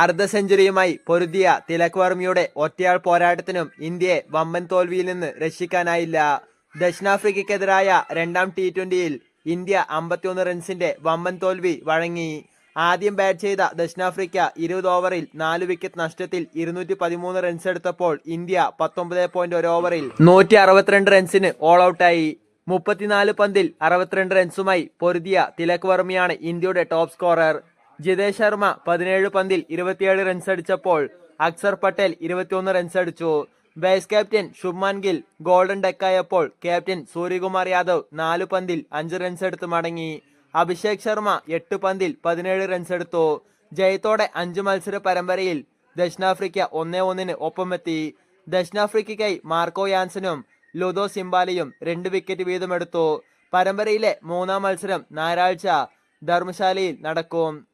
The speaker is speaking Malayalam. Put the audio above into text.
അർദ്ധ സെഞ്ചുറിയുമായി പൊരുതിയ തിലക് വർമ്മയുടെ ഒറ്റയാൾ പോരാട്ടത്തിനും ഇന്ത്യയെ വമ്പൻ തോൽവിയിൽ നിന്ന് രക്ഷിക്കാനായില്ല. ദക്ഷിണാഫ്രിക്കയ്ക്കെതിരായ രണ്ടാം ടി ട്വന്റിയിൽ ഇന്ത്യ അമ്പത്തിയൊന്ന് റൺസിന്റെ വമ്പൻ തോൽവി വഴങ്ങി. ആദ്യം ബാറ്റ് ചെയ്ത ദക്ഷിണാഫ്രിക്ക ഇരുപത് ഓവറിൽ നാല് വിക്കറ്റ് നഷ്ടത്തിൽ ഇരുന്നൂറ്റി പതിമൂന്ന് റൺസ് എടുത്തപ്പോൾ ഇന്ത്യ പത്തൊമ്പത് പോയിന്റ് ഒരു ഓവറിൽ നൂറ്റി അറുപത്തിരണ്ട് റൺസിന് ഓൾ ഔട്ടായി മുപ്പത്തിനാല് പന്തിൽ അറുപത്തിരണ്ട് റൺസുമായി പൊരുതിയ തിലക് വർമ്മയാണ് ഇന്ത്യയുടെ ടോപ്പ് സ്കോറർ ജിതേഷ് ശർമ്മ പതിനേഴ് പന്തിൽ ഇരുപത്തിയേഴ് റൺസ് അടിച്ചപ്പോൾ അക്സർ പട്ടേൽ ഇരുപത്തിയൊന്ന് റൺസ് അടിച്ചു. Vice captain Shubman Gill golden ഡെക്കായപ്പോൾ captain Suryakumar Yadav നാല് പന്തിൽ അഞ്ച് റൺസ് എടുത്ത് മടങ്ങി. അഭിഷേക് ശർമ്മ എട്ട് പന്തിൽ പതിനേഴ് റൺസ് എടുത്തു. ജയത്തോടെ അഞ്ച് മത്സര പരമ്പരയിൽ ദക്ഷിണാഫ്രിക്ക ഒന്നേ ഒന്നിന് ഒപ്പമെത്തി. ദക്ഷിണാഫ്രിക്കയ്ക്കായി മാർക്കോ യാൻസനും ലുദോ സിംബാലിയും രണ്ട് വിക്കറ്റ് വീതമെടുത്തു. പരമ്പരയിലെ മൂന്നാം മത്സരം ഞായറാഴ്ച ധർമ്മശാലയിൽ നടക്കും.